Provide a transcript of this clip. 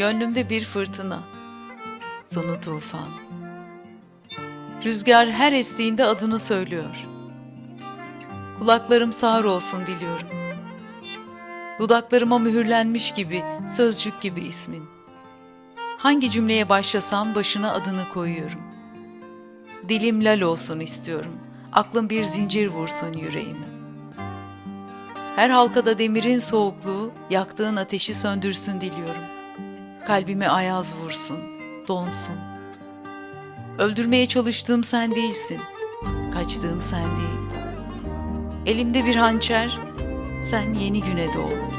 Gönlümde bir fırtına, sonu tufan. Rüzgar her estiğinde adını söylüyor. Kulaklarım sağır olsun diliyorum. Dudaklarıma mühürlenmiş gibi, sözcük gibi ismin. Hangi cümleye başlasam başına adını koyuyorum. Dilim lal olsun istiyorum. Aklım bir zincir vursun yüreğime. Her halkada demirin soğukluğu, yaktığın ateşi söndürsün diliyorum. Kalbime ayaz vursun, donsun. Öldürmeye çalıştığım sen değilsin, kaçtığım sen değil. Elimde bir hançer, sen yeni güne doğ.